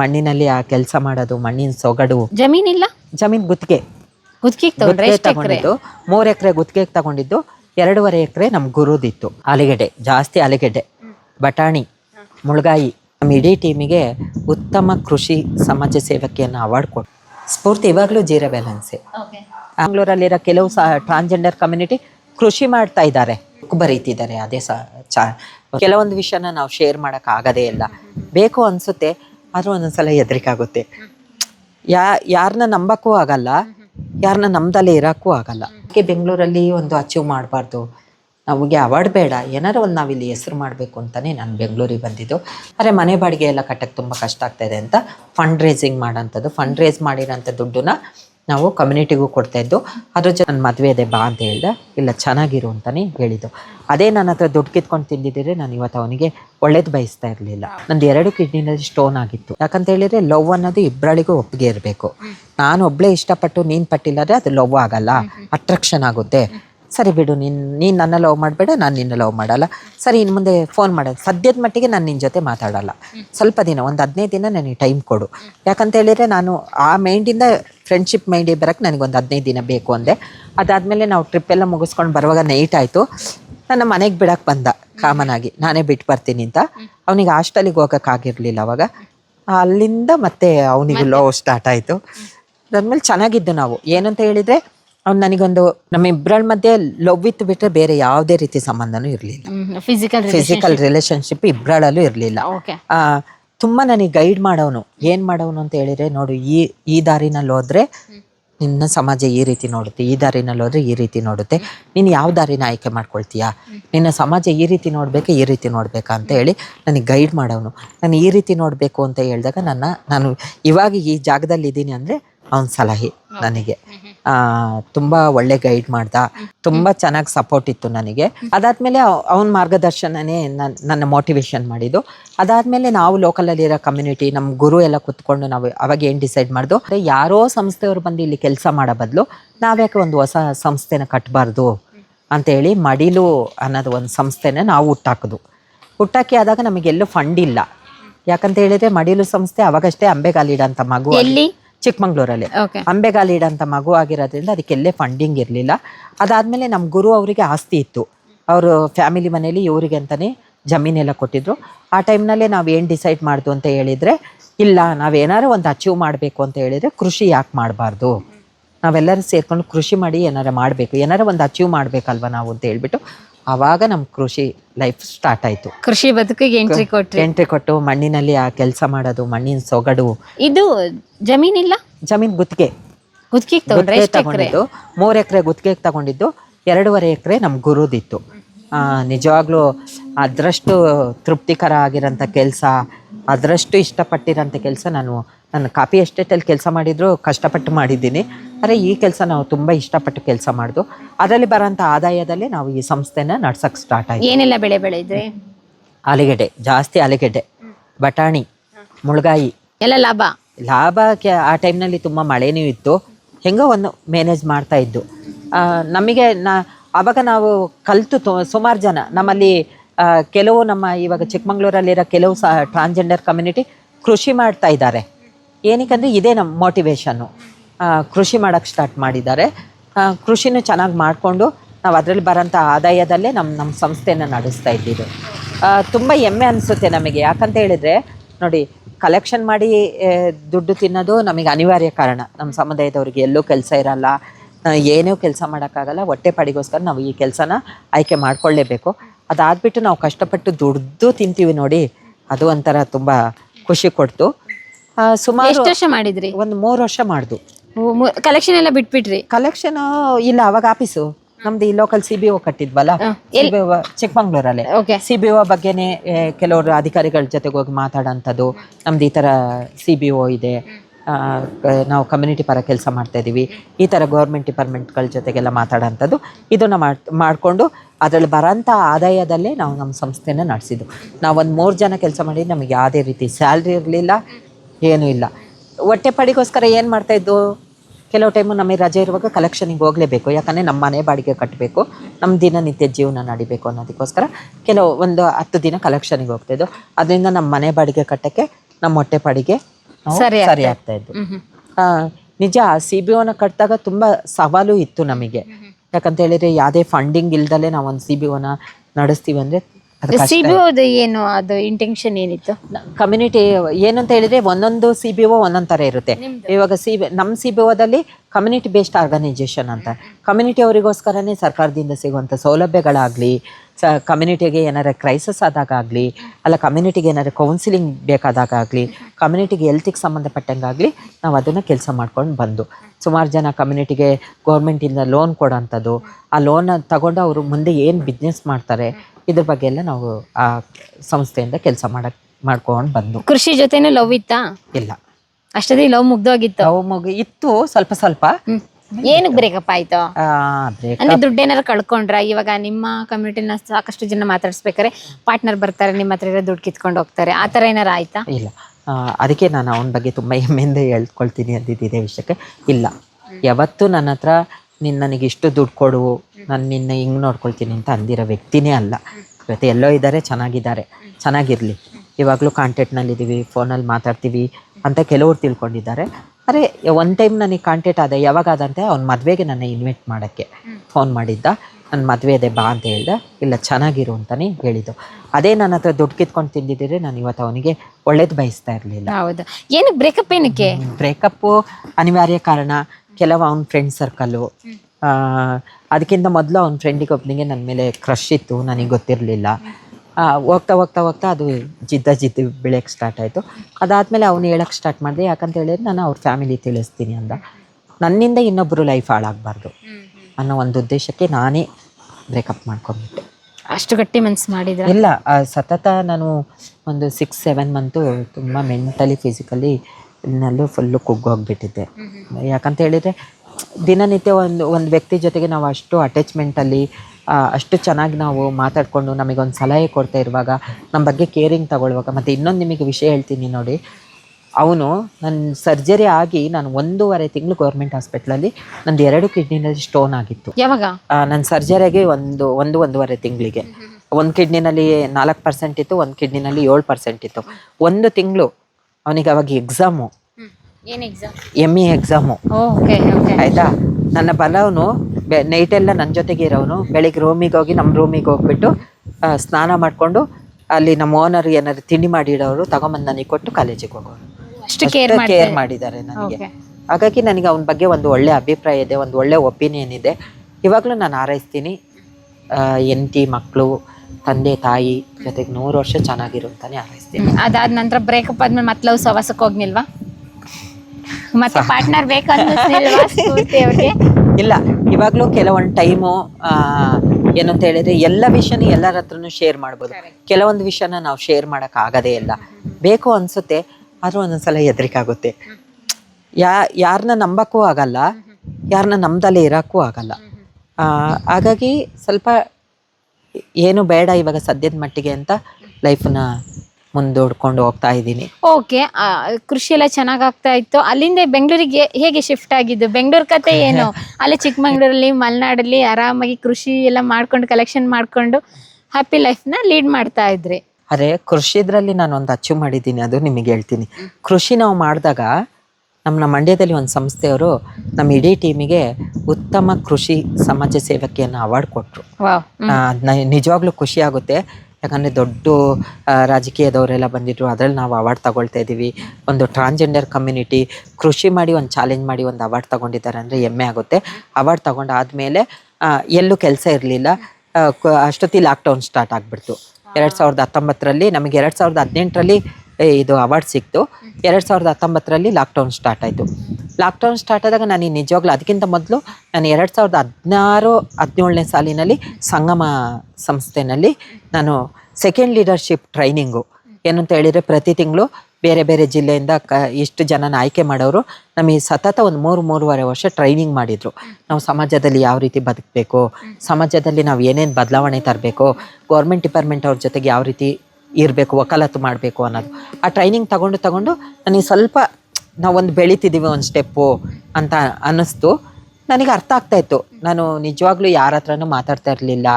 ಮಣ್ಣಿನಲ್ಲಿ ಆ ಕೆಲಸ ಮಾಡೋದು ಮಣ್ಣಿನ ಸೊಗಡು. ಜಮೀನಿಲ್ಲ? ಜಮೀನ್ ಗುತ್ತಿಗೆ. ಗುತ್ತಿಗೆ ತಗೊಂಡ್ರೆ ಗುತ್ತಿಗೆ ಎಷ್ಟು ಎಕರೆ ತಗೊಂಡಿದ್ದು. ಮೂರ್ ಎಕರೆ ಗುತ್ತಿಗೆಗೆ ತಗೊಂಡಿದ್ದು. ಎರಡೂವರೆ ಎಕರೆ ನಮ್ ಗುರುದಿತ್ತು. ಆಲೂಗೆಡ್ಡೆ ಜಾಸ್ತಿ ಆಲೂಗೆಡ್ಡೆ. ಬಟಾಣಿ ಮುಳುಗಾಯಿ. ನಮ್ಮ ಇಡೀ ಟೀಮಿಗೆ ಉತ್ತಮ ಕೃಷಿ ಸಮಾಜ ಸೇವಕಿಯನ್ನು ಅವಾರ್ಡ್ ಕೊಟ್ಟು ಸ್ಫೂರ್ತಿ ಇವಾಗಲೂ ಜೀರೋ ಬ್ಯಾಲೆನ್ಸ್. ಬ್ಯಾಂಗ್ಳೂರಲ್ಲಿರೋ ಕೆಲವು ಸಹ ಟ್ರಾನ್ಸ್ಜೆಂಡರ್ ಕಮ್ಯುನಿಟಿ ಕೃಷಿ ಮಾಡ್ತಾ ಇದ್ದಾರೆ. ಬರೀತಿದ್ದಾರೆ ಅದೇ ಸಹ ಚಾ ಕೆಲವೊಂದು ವಿಷಯನ ನಾವು ಶೇರ್ ಮಾಡೋಕ್ಕಾಗದೇ ಇಲ್ಲ. ಬೇಕು ಅನ್ಸುತ್ತೆ ಆದ್ರೂ ಒಂದೊಂದ್ಸಲ ಹೆದರಿಕೆ ಆಗುತ್ತೆ ಯಾ ಯಾರನ್ನ ನಂಬಕ್ಕೂ ಆಗಲ್ಲ ಯಾರನ್ನ ನಮ್ದಲ್ಲೇ ಇರೋಕ್ಕೂ ಆಗಲ್ಲ. ಅದಕ್ಕೆ ಬೆಂಗಳೂರಲ್ಲಿ ಒಂದು ಅಚೀವ್ ಮಾಡಬಾರ್ದು. ನಮಗೆ ಅವಾರ್ಡ್ ಬೇಡ. ಏನಾರು ಒಂದು ನಾವಿಲ್ಲಿ ಹೆಸರು ಮಾಡಬೇಕು ಅಂತಲೇ ನಾನು ಬೆಂಗಳೂರಿಗೆ ಬಂದಿದ್ದು. ಆದರೆ ಮನೆ ಬಾಡಿಗೆ ಎಲ್ಲ ಕಟ್ಟಕ್ಕೆ ತುಂಬ ಕಷ್ಟ ಆಗ್ತಾಯಿದೆ ಅಂತ ಫಂಡ್ ರೇಸಿಂಗ್ ಮಾಡೋಂಥದ್ದು. ಫಂಡ್ ರೇಸ್ ಮಾಡಿರೋಂಥ ದುಡ್ಡನ್ನ ನಾವು ಕಮ್ಯುನಿಟಿಗೂ ಕೊಡ್ತಾ ಇದ್ದು ಅದ್ರ ಜೊತೆ ನನ್ನ ಮದುವೆ ಇದೆ ಬಾ ಅಂತ ಹೇಳ್ದೆ ಇಲ್ಲ ಚೆನ್ನಾಗಿರು ಅಂತಲೇ ಹೇಳಿದ್ದು. ಅದೇ ನನ್ನ ಹತ್ರ ದುಡ್ಡು ಕಿತ್ಕೊಂಡು ತಿಂದಿದ್ದರೆ ನಾನು ಇವತ್ತು ಅವನಿಗೆ ಒಳ್ಳೇದು ಬಯಸ್ತಾ ಇರಲಿಲ್ಲ. ನಂದು ಎರಡು ಕಿಡ್ನಿನಲ್ಲಿ ಸ್ಟೋನ್ ಆಗಿತ್ತು. ಯಾಕಂತ ಹೇಳಿದ್ರೆ ಲವ್ ಅನ್ನೋದು ಇಬ್ಬರಳಿಗೂ ಒಪ್ಪಿಗೆ ಇರಬೇಕು. ನಾನು ಒಬ್ಬಳೇ ಇಷ್ಟಪಟ್ಟು ನೀನು ಪಟ್ಟಿಲ್ಲ ಅದು ಲವ್ ಆಗಲ್ಲ. ಅಟ್ರಾಕ್ಷನ್ ಆಗುತ್ತೆ. ಸರಿ ಬಿಡು ನೀನು ನೀನು ನನ್ನ ಲವ್ ಮಾಡಬೇಡ ನಾನು ನಿನ್ನ ಲವ್ ಮಾಡಲ್ಲ. ಸರಿ ಇನ್ನು ಮುಂದೆ ಫೋನ್ ಮಾಡೋದು ಸದ್ಯದ ಮಟ್ಟಿಗೆ ನಾನು ನಿನ್ನ ಜೊತೆ ಮಾತಾಡಲ್ಲ. ಸ್ವಲ್ಪ ದಿನ ಒಂದು ಹದಿನೈದು ದಿನ ನನಗೆ ಟೈಮ್ ಕೊಡು. ಯಾಕಂತ ಹೇಳಿದರೆ ನಾನು ಆ ಮೈಂಡಿಂದ ಫ್ರೆಂಡ್ಶಿಪ್ ಮೈಂಡಿಗೆ ಬರೋಕ್ಕೆ ನನಗೆ ಒಂದು ಹದಿನೈದು ದಿನ ಬೇಕು ಅಂದೆ. ಅದಾದಮೇಲೆ ನಾವು ಟ್ರಿಪ್ ಎಲ್ಲ ಮುಗಿಸ್ಕೊಂಡು ಬರುವಾಗ ನೈಟ್ ಆಯಿತು. ನನ್ನ ಮನೆಗೆ ಬಿಡಕ್ಕೆ ಬಂದ ಕಾಮನ್ ಆಗಿ ನಾನೇ ಬಿಟ್ಟು ಬರ್ತೀನಿ ಅಂತ. ಅವನಿಗೆ ಹಾಸ್ಟೆಲಿಗೆ ಹೋಗೋಕ್ಕಾಗಿರಲಿಲ್ಲ ಅವಾಗ. ಅಲ್ಲಿಂದ ಮತ್ತೆ ಅವನಿಗೆ ಲೋ ಸ್ಟಾರ್ಟ್ ಆಯಿತು. ಅದಾದ್ಮೇಲೆ ಚೆನ್ನಾಗಿದ್ದು ನಾವು. ಏನಂತ ಹೇಳಿದರೆ ಅವ್ನು ನನಗೊಂದು ನಮ್ಮಿಬ್ಬರ ಮಧ್ಯೆ ಲವ್ ಇತ್ತು ಬಿಟ್ಟರೆ ಬೇರೆ ಯಾವುದೇ ರೀತಿ ಸಂಬಂಧನೂ ಇರಲಿಲ್ಲ. ಫಿಸಿಕಲ್ ಫಿಸಿಕಲ್ ರಿಲೇಶನ್ಶಿಪ್ ಇಬ್ಬರಲ್ಲೂ ಇರಲಿಲ್ಲ. ಓಕೆ ತುಂಬ ನನಗೆ ಗೈಡ್ ಮಾಡೋನು ಏನು ಮಾಡೋನು ಅಂತ ಹೇಳಿದ್ರೆ ನೋಡು ಈ ಈ ದಾರಿನಲ್ಲಿ ಹೋದ್ರೆ ನಿನ್ನ ಸಮಾಜ ಈ ರೀತಿ ನೋಡುತ್ತೆ ಈ ದಾರಿನಲ್ಲಿ ಹೋದ್ರೆ ಈ ರೀತಿ ನೋಡುತ್ತೆ. ನೀನು ಯಾವ ದಾರಿನ ಆಯ್ಕೆ ಮಾಡ್ಕೊಳ್ತೀಯಾ? ನಿನ್ನ ಸಮಾಜ ಈ ರೀತಿ ನೋಡಬೇಕು ಈ ರೀತಿ ನೋಡಬೇಕಾ ಅಂತ ಹೇಳಿ ನನಗೆ ಗೈಡ್ ಮಾಡೋನು ನಾನು ಈ ರೀತಿ ನೋಡಬೇಕು ಅಂತ ಹೇಳಿದಾಗ ನನ್ನ ನಾನು ಇವಾಗ ಈ ಜಾಗದಲ್ಲಿ ಇದ್ದೀನಿ ಅಂದರೆ ಅವನ ಸಲಹೆ ನನಗೆ. ತುಂಬ ಒಳ್ಳೆ ಗೈಡ್ ಮಾಡ್ದ. ತುಂಬ ಚೆನ್ನಾಗಿ ಸಪೋರ್ಟ್ ಇತ್ತು ನನಗೆ. ಅದಾದಮೇಲೆ ಅವನ ಮಾರ್ಗದರ್ಶನನೇ ನನ್ನ ನನ್ನ ಮೋಟಿವೇಶನ್ ಮಾಡಿದ್ದು. ಅದಾದಮೇಲೆ ನಾವು ಲೋಕಲಲ್ಲಿರೋ ಕಮ್ಯುನಿಟಿ ನಮ್ಮ ಗುರು ಎಲ್ಲ ಕುತ್ಕೊಂಡು ನಾವು ಅವಾಗ ಏನು ಡಿಸೈಡ್ ಮಾಡ್ದು? ಯಾರೋ ಸಂಸ್ಥೆಯವರು ಬಂದು ಇಲ್ಲಿ ಕೆಲಸ ಮಾಡೋ ಬದಲು ನಾವ್ಯಾಕೆ ಒಂದು ಹೊಸ ಸಂಸ್ಥೆನ ಕಟ್ಟಬಾರ್ದು ಅಂತೇಳಿ ಮಡಿಲು ಅನ್ನೋದು ಒಂದು ಸಂಸ್ಥೆನ ನಾವು ಹುಟ್ಟಾಕಿದ್ವು ಹುಟ್ಟಾಕಿ ಆದಾಗ ನಮಗೆಲ್ಲೂ ಫಂಡ್ ಇಲ್ಲ. ಯಾಕಂತ ಹೇಳಿದ್ರೆ ಮಡಿಲು ಸಂಸ್ಥೆ ಅವಾಗಷ್ಟೇ ಅಂಬೆಗಾಲಿಡಂತ ಮಗು ಆಗಿ- ಎಲ್ಲಿ? ಚಿಕ್ಕಮಂಗ್ಳೂರಲ್ಲಿ. ಓಕೆ ಅಂಬೆಗಾಲಿಡಂತ ಮಗು ಆಗಿರೋದ್ರಿಂದ ಅದಕ್ಕೆ ಎಲ್ಲೇ ಫಂಡಿಂಗ್ ಇರಲಿಲ್ಲ. ಅದಾದ್ಮೇಲೆ ನಮ್ಮ ಗುರು ಅವರಿಗೆ ಆಸ್ತಿ ಇತ್ತು. ಅವರು ಫ್ಯಾಮಿಲಿ ಮನೇಲಿ ಇವರಿಗೆ ಅಂತಲೇ ಜಮೀನೆಲ್ಲ ಕೊಟ್ಟಿದ್ರು. ಆ ಟೈಮ್ನಲ್ಲೇ ನಾವು ಏನು ಡಿಸೈಡ್ ಮಾಡ್ದು ಅಂತ ಹೇಳಿದರೆ ಇಲ್ಲ ನಾವೇನಾರು ಒಂದು ಅಚೀವ್ ಮಾಡಬೇಕು ಅಂತ ಹೇಳಿದರೆ ಕೃಷಿ ಯಾಕೆ ಮಾಡಬಾರ್ದು? ನಾವೆಲ್ಲರೂ ಸೇರ್ಕೊಂಡು ಕೃಷಿ ಮಾಡಿ ಏನಾರು ಮಾಡಬೇಕು. ಏನಾರು ಒಂದು ಅಚೀವ್ ಮಾಡಬೇಕಲ್ವ ನಾವು ಅಂತ ಹೇಳ್ಬಿಟ್ಟು ಆವಾಗ ನಮ್ಮ ಕೃಷಿ ಲೈಫ್ ಸ್ಟಾರ್ಟ್ ಆಯ್ತು. ಕೃಷಿ ಬದುಕಿಗೆ ಎಂಟ್ರಿ ಕೊಟ್ರಿ. ಎಂಟ್ರಿ ಕೊಟ್ಟು ಮಣ್ಣಿನಲ್ಲಿ ಆ ಕೆಲಸ ಮಾಡೋದು ಮಣ್ಣಿನ ಸೊಗಡು. ಇದು ಜಮೀನಿಲ್ಲ? ಜಮೀನ್ ಗುತ್ತಿಗೆ. ಗುತ್ತಿಗೆ ತಗೊಂಡ್ರೆ ಗುತ್ತಿಗೆ ಎಷ್ಟು ಎಕರೆ ತಗೊಂಡಿದ್ದು. ಮೂರು ಎಕರೆ ಗುತ್ತಿಗೆಗೆ ತಗೊಂಡಿದ್ದು. ಎರಡೂವರೆ ಎಕರೆ ನಮ್ಮ ಗುರುದಿತ್ತು. ಆ, ನಿಜವಾಗ್ಲೂ ಅದರಷ್ಟು ತೃಪ್ತಿಕರ ಆಗಿರೋಂಥ ಕೆಲಸ ಅದರಷ್ಟು ಇಷ್ಟಪಟ್ಟಿರೋಂಥ ಕೆಲಸ ನಾನು ನನ್ನ ಕಾಫಿ ಎಸ್ಟೇಟಲ್ಲಿ ಕೆಲಸ ಮಾಡಿದ್ರು ಕಷ್ಟಪಟ್ಟು ಮಾಡಿದ್ದೀನಿ. ಆದರೆ ಈ ಕೆಲಸ ನಾವು ತುಂಬ ಇಷ್ಟಪಟ್ಟು ಕೆಲಸ ಮಾಡಿದ್ವು ಅದರಲ್ಲಿ ಬರೋಂಥ ಆದಾಯದಲ್ಲಿ ನಾವು ಈ ಸಂಸ್ಥೆನ ನಡ್ಸಕ್ಕೆ ಸ್ಟಾರ್ಟ್ ಆಯಿತು. ಏನೆಲ್ಲ ಬೆಳೆ ಬೆಳೆದ್ರೆ ಆಲೂಗೆಡ್ಡೆ ಜಾಸ್ತಿ ಆಲೂಗೆಡ್ಡೆ ಬಟಾಣಿ ಮುಳುಗಾಯಿ. ಎಲ್ಲ ಲಾಭ? ಲಾಭ ಆ ಟೈಮ್ನಲ್ಲಿ ತುಂಬ ಮಳೆನೂ ಇತ್ತು. ಹೆಂಗೋ ಒಂದು ಮ್ಯಾನೇಜ್ ಮಾಡ್ತಾ ಇದ್ದು. ನಮಗೆ ನಾ ಆವಾಗ ನಾವು ಕಲಿತು ಸುಮಾರು ಜನ. ನಮ್ಮಲ್ಲಿ ಕೆಲವು ನಮ್ಮ ಇವಾಗ ಚಿಕ್ಕಮಂಗ್ಳೂರಲ್ಲಿರೋ ಕೆಲವು ಸಹ ಟ್ರಾನ್ಸ್ಜೆಂಡರ್ ಕಮ್ಯುನಿಟಿ ಕೃಷಿ ಮಾಡ್ತಾ ಇದ್ದಾರೆ. ಏನಕ್ಕಂದ್ರೆ ಇದೇ ನಮ್ಮ ಮೋಟಿವೇಶನ್ನು ಕೃಷಿ ಮಾಡೋಕ್ಕೆ ಸ್ಟಾರ್ಟ್ ಮಾಡಿದ್ದಾರೆ. ಕೃಷಿನೂ ಚೆನ್ನಾಗಿ ಮಾಡಿಕೊಂಡು ನಾವು ಅದರಲ್ಲಿ ಬರೋಂಥ ಆದಾಯದಲ್ಲೇ ನಮ್ಮ ನಮ್ಮ ಸಂಸ್ಥೆನ ನಡೆಸ್ತಾ ಇದ್ದಿದ್ದು ತುಂಬ ಹೆಮ್ಮೆ ಅನಿಸುತ್ತೆ ನಮಗೆ. ಯಾಕಂತ ಹೇಳಿದರೆ, ನೋಡಿ ಕಲೆಕ್ಷನ್ ಮಾಡಿ ದುಡ್ಡು ತಿನ್ನೋದು ನಮಗೆ ಅನಿವಾರ್ಯ ಕಾರಣ. ನಮ್ಮ ಸಮುದಾಯದವ್ರಿಗೆ ಎಲ್ಲೂ ಕೆಲಸ ಇರಲ್ಲ. ಏನೂ ಕೆಲಸ ಮಾಡೋಕ್ಕಾಗಲ್ಲ. ಹೊಟ್ಟೆ ಪಾಡಿಗೋಸ್ಕರ ನಾವು ಈ ಕೆಲಸನ ಆಯ್ಕೆ ಮಾಡ್ಕೊಳ್ಳೇಬೇಕು. ಅದಾದ್ಬಿಟ್ಟು ನಾವು ಕಷ್ಟಪಟ್ಟು ದುಡ್ದು ತಿಂತೀವಿ ನೋಡಿ, ಅದು ಒಂಥರ ತುಂಬ ಖುಷಿ ಕೊಡ್ತು. ಸುಮಾರು ಎಷ್ಟು ವರ್ಷ ಮಾಡಿದ್ರಿ? ಒಂದು ಮೂರು ವರ್ಷ ಮಾಡ್ದು. ಕಲೆಕ್ಷನ್ ಎಲ್ಲ ಬಿಟ್ಬಿಟ್ರಿ? ಕಲೆಕ್ಷನ್ ಇಲ್ಲ ಅವಾಗ ಆಫೀಸು. ನಮ್ದು ಈ ಲೋಕಲ್ ಸಿ ಬಿ ಒ ಕಟ್ಟಿದ್ವಲ್ಲ? ಚಿಕ್ಕಮಂಗ್ಳೂರಲ್ಲಿ. ಸಿ ಬಿ ಒ ಬಗ್ಗೆನೇ ಕೆಲವರು ಅಧಿಕಾರಿಗಳ ಜೊತೆಗೆ ಹೋಗಿ ಮಾತಾಡೋಂಥದ್ದು ನಮ್ದು ಈ ಥರ ಸಿ ಬಿ ಒ ಇದೆ. ನಾವು ಕಮ್ಯುನಿಟಿ ಪರ ಕೆಲಸ ಮಾಡ್ತಾ ಇದ್ದೀವಿ. ಈ ಥರ ಗೌರ್ಮೆಂಟ್ ಡಿಪಾರ್ಟ್ಮೆಂಟ್ಗಳ ಜೊತೆಗೆಲ್ಲ ಮಾತಾಡೋಂಥದ್ದು ಇದನ್ನು ಮಾಡ್ ಮಾಡಿಕೊಂಡು ಅದರಲ್ಲಿ ಬರೋಂಥ ಆದಾಯದಲ್ಲೇ ನಾವು ನಮ್ಮ ಸಂಸ್ಥೆನ ನಡೆಸಿದ್ದು. ನಾವು ಒಂದು ಮೂರು ಜನ ಕೆಲಸ ಮಾಡಿ ನಮಗೆ ಯಾವುದೇ ರೀತಿ ಸ್ಯಾಲ್ರಿ ಇರಲಿಲ್ಲ. ಏನೂ ಇಲ್ಲ. ಹೊಟ್ಟೆ ಪಡಿಗೋಸ್ಕರ ಏನು ಮಾಡ್ತಾಯಿದ್ದು ಕೆಲವು ಟೈಮು ನಮಗೆ ರಜೆ ಇರುವಾಗ ಕಲೆಕ್ಷನಿಗೆ ಹೋಗಲೇಬೇಕು. ಯಾಕಂದರೆ ನಮ್ಮ ಮನೆ ಬಾಡಿಗೆ ಕಟ್ಟಬೇಕು ನಮ್ಮ ದಿನನಿತ್ಯ ಜೀವನ ನಡಿಬೇಕು ಅನ್ನೋದಕ್ಕೋಸ್ಕರ ಕೆಲವು ಒಂದು ಹತ್ತು ದಿನ ಕಲೆಕ್ಷನಿಗೆ ಹೋಗ್ತಾಯಿದ್ದು ಅದರಿಂದ ನಮ್ಮ ಮನೆ ಬಾಡಿಗೆ ಕಟ್ಟೋಕ್ಕೆ ನಮ್ಮ ಹೊಟ್ಟೆ ಪಾಡಿಗೆ ಸರಿ ಸರಿ ಆಗ್ತಾ ಇದ್ದು. ಹ್ಮ್ ಹ್ಮ್. ಆ, ನಿಜ ಸಿ ಬಿ ಒನ ಕಟ್ಟಿದಾಗ ತುಂಬ ಸವಾಲು ಇತ್ತು ನಮಗೆ. ಯಾಕಂತ ಹೇಳಿದ್ರೆ ಯಾವುದೇ ಫಂಡಿಂಗ್ ಇಲ್ದಲೆ ನಾವು ಒಂದು ಸಿ ಬಿ ಒನ ನಡೆಸ್ತೀವಿ ಅಂದರೆ ಅದು ಸಿ ಬಿ ಏನು ಅದು ಇಂಟೆನ್ಷನ್ ಏನಿತ್ತು? ಕಮ್ಯುನಿಟಿ ಏನಂತ ಹೇಳಿದ್ರೆ ಒಂದೊಂದು ಸಿ ಬಿ ಒ ಒಂದೊಂದು ಥರ ಇರುತ್ತೆ ಇವಾಗ ಸಿ ಬಿ ನಮ್ಮ ಸಿ ಬಿ ಒದಲ್ಲಿ ಕಮ್ಯುನಿಟಿ ಬೇಸ್ಡ್ ಆರ್ಗನೈಜೇಷನ್ ಅಂತ. ಕಮ್ಯುನಿಟಿ ಅವರಿಗೋಸ್ಕರನೇ ಸರ್ಕಾರದಿಂದ ಸಿಗುವಂಥ ಸೌಲಭ್ಯಗಳಾಗಲಿ ಸ ಕಮ್ಯುನಿಟಿಗೆ ಏನಾರ ಕ್ರೈಸಸ್ ಆದಾಗಲಿ ಅಲ್ಲ ಕಮ್ಯುನಿಟಿಗೆ ಏನಾರ ಕೌನ್ಸಿಲಿಂಗ್ ಬೇಕಾದಾಗಲಿ ಕಮ್ಯುನಿಟಿಗೆ ಹೆಲ್ತಿಗೆ ಸಂಬಂಧಪಟ್ಟಂಗಾಗಲಿ ನಾವು ಅದನ್ನು ಕೆಲಸ ಮಾಡ್ಕೊಂಡು ಬಂದು. ಸುಮಾರು ಜನ ಕಮ್ಯುನಿಟಿಗೆ ಗೌರ್ಮೆಂಟಿಂದ ಲೋನ್ ಕೊಡೋಂಥದ್ದು. ಆ ಲೋನ್ ತಗೊಂಡು ಅವರು ಮುಂದೆ ಏನು ಬಿಸ್ನೆಸ್ ಮಾಡ್ತಾರೆ ಇದ್ರ ಬಗ್ಗೆ ಎಲ್ಲ ನಾವು ಆ ಸಂಸ್ಥೆಯಿಂದ ಕೆಲಸ ಮಾಡಕ್ ಮಾಡ್ಕೊಂಡು ಬಂದು. ಕೃಷಿ ಜೊತೆನೂ ಲವ್ ಇತ್ತಾ? ಇಲ್ಲ. ಅಷ್ಟದೇ ಲವ್ ಮುಗ್ದೋಗಿತ್ತು. ಲವ್ ಮಗು ಇತ್ತು ಸ್ವಲ್ಪ ಸ್ವಲ್ಪ. ಏನು ಏನಕ್ಕೆ ಬ್ರೇಕಪ್ ಆಯ್ತು? ಆ, break ಅಂದ್ರೆ ದುಡ್ಡು ಏನಾರು ಕಳ್ಕೊಂಡ್ರ? ಇವಾಗ ನಿಮ್ಮ ಕಮ್ಯುನಿಟಿನ ಸಾಕಷ್ಟು ಜನ ಮಾತಾಡ್ಸ್ಬೇಕಾರೆ ಪಾರ್ಟ್ನರ್ ಬರ್ತಾರೆ ನಿಮ್ಮ ಹತ್ರ ಇರೋ ದುಡ್ಡು ಕಿತ್ಕೊಂಡು ಹೋಗ್ತಾರೆ. ಆ ಥರ ಏನಾರು ಆಯ್ತಾ? ಇಲ್ಲ. ಆ, ಅದಕ್ಕೆ ನಾನು ಅವನ ಬಗ್ಗೆ ತುಂಬ ಹೆಮ್ಮೆಯಿಂದ ಹೇಳ್ಕೊಳ್ತೀನಿ ಅಂದಿದ್ದೆ ವಿಷಯಕ್ಕೆ. ಇಲ್ಲ. ಯಾವತ್ತೂ ನನ್ನ ಹತ್ರ ನಿನ್ನ ನನಗೆ ಇಷ್ಟು ದುಡ್ಡು ಕೊಡು ನಾನು ನಿನ್ನ ಹಿಂಗೆ ನೋಡ್ಕೊಳ್ತೀನಿ ಅಂತ ಅಂದಿರೋ ವ್ಯಕ್ತಿನೇ ಅಲ್ಲ. ಇವತ್ತು ಎಲ್ಲೋ ಇದ್ದಾರೆ ಚೆನ್ನಾಗಿದ್ದಾರೆ. ಚೆನ್ನಾಗಿರಲಿ. ಇವಾಗಲೂ ಕಾಂಟ್ಯಾಕ್ಟ್ನಲ್ಲಿದ್ದೀವಿ ಫೋನಲ್ಲಿ ಮಾತಾಡ್ತೀವಿ ಅಂತ ಕೆಲವ್ರು ತಿಳ್ಕೊಂಡಿದ್ದಾರೆ. ಅರೆ ಒನ್ ಟೈಮ್ ನನಗೆ ಕಾಂಟ್ಯಾಕ್ಟ್ ಆದ ಯಾವಾಗಾದಂತೆ ಅವ್ನ ಮದುವೆಗೆ ನನ್ನ ಇನ್ವೈಟ್ ಮಾಡೋಕ್ಕೆ ಫೋನ್ ಮಾಡಿದ್ದ. ನನ್ನ ಮದುವೆ ಇದೆ ಬಾ ಅಂತ ಹೇಳ್ದೆ. ಇಲ್ಲ ಚೆನ್ನಾಗಿರು ಅಂತಲೇ ಹೇಳಿದ್ದು. ಅದೇ ನನ್ನ ಹತ್ರ ದುಡ್ಡು ಕಿತ್ಕೊಂಡು ತಿಂದಿದ್ದರೆ ನಾನು ಇವತ್ತು ಅವನಿಗೆ ಒಳ್ಳೇದು ಬಯಸ್ತಾ ಇರಲಿಲ್ಲ. ಹೌದು. ಏನು ಬ್ರೇಕಪ್ ಏನಕ್ಕೆ? ಬ್ರೇಕಪ್ಪು ಅನಿವಾರ್ಯ ಕಾರಣ ಕೆಲವು ಅವ್ನ ಫ್ರೆಂಡ್ ಸರ್ಕಲ್ಲು ಅದಕ್ಕಿಂತ ಮೊದಲು ಅವ್ನ ಫ್ರೆಂಡಿಗೆ ಒಬ್ಬನಿಗೆ ನನ್ನ ಮೇಲೆ ಕ್ರಶ್ ಇತ್ತು ನನಗೆ ಗೊತ್ತಿರಲಿಲ್ಲ. ಹೋಗ್ತಾ ಹೋಗ್ತಾ ಹೋಗ್ತಾ ಅದು ಜಿದ್ದ ಜಿದ್ದು ಬೆಳೆಯೋಕ್ಕೆ ಸ್ಟಾರ್ಟ್ ಆಯಿತು. ಅದಾದಮೇಲೆ ಅವನು ಹೇಳೋಕ್ಕೆ ಸ್ಟಾರ್ಟ್ ಮಾಡಿದೆ ಯಾಕಂತ ಹೇಳಿದ್ರೆ ನಾನು ಅವ್ರ ಫ್ಯಾಮಿಲಿ ತಿಳಿಸ್ತೀನಿ ಅಂದ. ನನ್ನಿಂದ ಇನ್ನೊಬ್ಬರು ಲೈಫ್ ಹಾಳಾಗಬಾರ್ದು ಅನ್ನೋ ಒಂದು ಉದ್ದೇಶಕ್ಕೆ ನಾನೇ ಬ್ರೇಕಪ್ ಮಾಡ್ಕೊಂಡ್ಬಿಟ್ಟೆ. ಅಷ್ಟು ಗಟ್ಟಿ ಮನ್ಸು ಮಾಡಿದ್ರೆ? ಇಲ್ಲ ಸತತ ನಾನು ಒಂದು ಸಿಕ್ಸ್ ಸೆವೆನ್ ಮಂತು ತುಂಬ ಮೆಂಟಲಿ ಫಿಸಿಕಲಿ ನಲ್ಲೂ ಫುಲ್ಲು ಕುಗ್ಗೋಗ್ಬಿಟ್ಟಿದ್ದೆ. ಯಾಕಂತ ಹೇಳಿದರೆ ದಿನನಿತ್ಯ ಒಂದು ಒಂದು ವ್ಯಕ್ತಿ ಜೊತೆಗೆ ನಾವು ಅಷ್ಟು ಅಟ್ಯಾಚ್ಮೆಂಟಲ್ಲಿ ಅಷ್ಟು ಚೆನ್ನಾಗಿ ನಾವು ಮಾತಾಡಿಕೊಂಡು ನಮಗೊಂದು ಸಲಹೆ ಕೊಡ್ತಾ ಇರುವಾಗ ನಮ್ಮ ಬಗ್ಗೆ ಕೇರಿಂಗ್ ತಗೊಳ್ಳುವಾಗ ಮತ್ತು ಇನ್ನೊಂದು ನಿಮಗೆ ವಿಷಯ ಹೇಳ್ತೀನಿ ನೋಡಿ. ಅವನು ನನ್ನ ಸರ್ಜರಿ ಆಗಿ ನಾನು ಒಂದೂವರೆ ತಿಂಗಳು ಗೌರ್ಮೆಂಟ್ ಹಾಸ್ಪಿಟ್ಲಲ್ಲಿ ನಂದು ಎರಡು ಕಿಡ್ನಿನಲ್ಲಿ ಸ್ಟೋನ್ ಆಗಿತ್ತು. ಯಾವಾಗ? ನನ್ನ ಸರ್ಜರಿಗೆ ಒಂದು ಒಂದು ಒಂದೂವರೆ ತಿಂಗಳಿಗೆ. ಒಂದು ಕಿಡ್ನಿನಲ್ಲಿ ನಾಲ್ಕು ಪರ್ಸೆಂಟ್ ಇತ್ತು ಒಂದು ಕಿಡ್ನಿನಲ್ಲಿ ಏಳು ಪರ್ಸೆಂಟ್ ಇತ್ತು. ಒಂದು ತಿಂಗಳು ಅವನಿಗೆ ಅವಾಗ ಎಕ್ಸಾಮು ಏನ್ exam M E exam okay okay ಆಯಿತಾ? ನನ್ನ ಬಲವನು ನೈಟ್ ಎಲ್ಲ ನನ್ನ ಜೊತೆಗೆ ಇರೋನು ಬೆಳಿಗ್ಗೆ ರೂಮಿಗೆ ಹೋಗಿ ನಮ್ಮ ರೂಮಿಗೆ ಹೋಗ್ಬಿಟ್ಟು ಆ, ಸ್ನಾನ ಮಾಡಿಕೊಂಡು ಅಲ್ಲಿ ನಮ್ಮ ಓನರ್ ಏನಾದ್ರು ತಿಂಡಿ ಮಾಡಿಡೋರು ತಗೊಂಬಂದು ನನಗೆ ಕೊಟ್ಟು ಕಾಲೇಜಿಗೆ ಹೋಗೋರು. ಅಷ್ಟು ಕೇರ್ ಮಾಡಿ ಕೇರ್ ಮಾಡಿದ್ದಾರೆ ನನಗೆ. ಹಾಗಾಗಿ ನನಗೆ ಅವನ ಬಗ್ಗೆ ಒಂದು ಒಳ್ಳೆ ಅಭಿಪ್ರಾಯ ಇದೆ ಒಂದು ಒಳ್ಳೆ ಒಪಿನಿಯನ್ ಇದೆ. ಇವಾಗಲೂ ನಾನು ಹಾರೈಸ್ತೀನಿ. ಎಂಟಿ ಮಕ್ಕಳು ತಂದೆ ತಾಯಿ ಜೊತೆಗೆ ನೂರು ವರ್ಷ ಚೆನ್ನಾಗಿರು ಅಂತಾನೆ ಹಾರೈಸ್ತೀನಿ. ಅದಾದ ನಂತರ ಬ್ರೇಕಪ್ ಆದ್ಮೇಲೆ ಮತ್ತೆ ಲವ್ ಸವಾಸಕ್ಕೆ ಹೋಗ್ನಿಲ್ವಾ? ಮತ್ತೆ ಪಾರ್ಟ್ನರ್ ಬೇಕು ಅವ್ರಿಗೆ? ಇಲ್ಲ ಇವಾಗ್ಲೂ ಕೆಲವೊಂದು ಟೈಮು ಏನಂತ ಹೇಳಿದ್ರೆ ಎಲ್ಲ ವಿಷಯನ ಎಲ್ಲರ ಹತ್ರನೂ ಶೇರ್ ಮಾಡ್ಬೋದು. ಕೆಲವೊಂದು ವಿಷಯನ ನಾವು ಶೇರ್ ಮಾಡಕ್ ಆಗದೇ ಇಲ್ಲ. ಬೇಕು ಅನ್ಸುತ್ತೆ ಆದ್ರೂ ಒಂದೊಂದ್ಸಲ ಹೆದರಿಕೆ ಆಗುತ್ತೆ ಯಾ ಯಾರನ್ನ ನಂಬಕ್ಕೂ ಆಗಲ್ಲ ಯಾರನ್ನ ನಮ್ದಲ್ಲೇ ಇರಕ್ಕೂ ಆಗಲ್ಲ. ಆ, ಹಾಗಾಗಿ ಸ್ವಲ್ಪ ಏನು ಬೇಡ ಇವಾಗ ಸದ್ಯದ ಮಟ್ಟಿಗೆ ಅಂತ ಲೈಫನ್ನ ಮುಂದೂಡ್ಕೊಂಡು ಹೋಗ್ತಾ ಇದ್ದೀನಿ. ಓಕೆ ಕೃಷಿ ಎಲ್ಲ ಚೆನ್ನಾಗ್ ಆಗ್ತಾ ಇತ್ತು. ಅಲ್ಲಿಂದ ಬೆಂಗಳೂರಿಗೆ ಹೇಗೆ ಶಿಫ್ಟ್ ಆಗಿದ್ದು? ಬೆಂಗಳೂರು ಕತೆ ಏನು? ಅಲ್ಲಿ ಚಿಕ್ಕಮಂಗ್ಳೂರಲ್ಲಿ ಮಲೆನಾಡಲ್ಲಿ ಆರಾಮಾಗಿ ಕೃಷಿ ಎಲ್ಲ ಮಾಡ್ಕೊಂಡು ಕಲೆಕ್ಷನ್ ಮಾಡ್ಕೊಂಡು ಹ್ಯಾಪಿ ಲೈಫ್ನ ಲೀಡ್ ಮಾಡ್ತಾ ಇದ್ರಿ. ಅರೆ ಕೃಷಿದ್ರಲ್ಲಿ ನಾನು ಒಂದು ಅಚೀವ್ ಮಾಡಿದ್ದೀನಿ. ಅದು ನಿಮಗೆ ಹೇಳ್ತೀನಿ. ಕೃಷಿ ನಾವು ಮಾಡಿದಾಗ ನಮ್ಮ ಮಂಡ್ಯದಲ್ಲಿ ಒಂದು ಸಂಸ್ಥೆಯವರು ನಮ್ಮ ಇಡೀ ಟೀಮಿಗೆ ಉತ್ತಮ ಕೃಷಿ ಸಮಾಜ ಸೇವಕಿಯನ್ನು ಅವಾರ್ಡ್ ಕೊಟ್ಟರು ನಿಜವಾಗ್ಲೂ ಖುಷಿ ಆಗುತ್ತೆ. ಯಾಕಂದರೆ ದೊಡ್ಡ ರಾಜಕೀಯದವರೆಲ್ಲ ಬಂದಿದ್ರು. ಅದರಲ್ಲಿ ನಾವು ಅವಾರ್ಡ್ ತಗೊಳ್ತಾ ಇದ್ದೀವಿ. ಒಂದು ಟ್ರಾನ್ಸ್ಜೆಂಡರ್ ಕಮ್ಯುನಿಟಿ ಕೃಷಿ ಮಾಡಿ ಒಂದು ಚಾಲೆಂಜ್ ಮಾಡಿ ಒಂದು ಅವಾರ್ಡ್ ತಗೊಂಡಿದ್ದಾರೆ ಅಂದರೆ ಹೆಮ್ಮೆ ಆಗುತ್ತೆ. ಅವಾರ್ಡ್ ತಗೊಂಡಾದ್ಮೇಲೆ ಎಲ್ಲೂ ಕೆಲಸ ಇರಲಿಲ್ಲ. ಅಷ್ಟೊತ್ತಿ ಲಾಕ್ಡೌನ್ ಸ್ಟಾರ್ಟ್ ಆಗಿಬಿಡ್ತು. ಎರಡು ಸಾವಿರದ ಹತ್ತೊಂಬತ್ತರಲ್ಲಿ ನಮಗೆ ಎರಡು ಸಾವಿರದ ಹದಿನೆಂಟರಲ್ಲಿ ಇದು ಅವಾರ್ಡ್ ಸಿಕ್ತು. ಎರಡು ಸಾವಿರದ ಹತ್ತೊಂಬತ್ತರಲ್ಲಿ ಲಾಕ್ಡೌನ್ ಸ್ಟಾರ್ಟ್ ಆಯಿತು. ಲಾಕ್ಡೌನ್ ಸ್ಟಾರ್ಟ್ ಆದಾಗ ನಾನು ನಿಜವಾಗ್ಲೂ ಅದಕ್ಕಿಂತ ಮೊದಲು ನಾನು ಎರಡು ಸಾವಿರದ ಹದಿನಾರು, ಹದಿನೇಳನೇ ಸಾಲಿನಲ್ಲಿ ಸಂಗಮ ಸಂಸ್ಥೆನಲ್ಲಿ ನಾನು ಸೆಕೆಂಡ್ ಲೀಡರ್ಶಿಪ್ ಟ್ರೈನಿಂಗು ಏನಂತ ಹೇಳಿದರೆ ಪ್ರತಿ ತಿಂಗಳು ಬೇರೆ ಬೇರೆ ಜಿಲ್ಲೆಯಿಂದ ಕ ಇಷ್ಟು ಜನನ ಆಯ್ಕೆ ಮಾಡೋರು ನಮಗೆ ಸತತ ಒಂದು ಮೂರು, ಮೂರುವರೆ ವರ್ಷ ಟ್ರೈನಿಂಗ್ ಮಾಡಿದರು. ನಾವು ಸಮಾಜದಲ್ಲಿ ಯಾವ ರೀತಿ ಬದುಕಬೇಕು, ಸಮಾಜದಲ್ಲಿ ನಾವು ಏನೇನು ಬದಲಾವಣೆ ತರಬೇಕು ಗೌರ್ಮೆಂಟ್ ಡಿಪಾರ್ಟ್ಮೆಂಟ್ ಅವ್ರ ಜೊತೆಗೆ ಯಾವ ರೀತಿ ಇರಬೇಕು ವಕಾಲತ್ತು ಮಾಡಬೇಕು ಅನ್ನೋದು. ಆ ಟ್ರೈನಿಂಗ್ ತಗೊಂಡು ತಗೊಂಡು ನನಗೆ ಸ್ವಲ್ಪ ನಾವೊಂದು ಬೆಳಿತಿದ್ದೀವಿ ಒಂದು ಸ್ಟೆಪ್ಪು ಅಂತ ಅನ್ನಿಸ್ತು. ನನಗೆ ಅರ್ಥ ಆಗ್ತಾ ಇತ್ತು. ನಾನು ನಿಜವಾಗ್ಲೂ ಯಾರ ಹತ್ರನೂ ಮಾತಾಡ್ತಾ ಇರಲಿಲ್ಲ.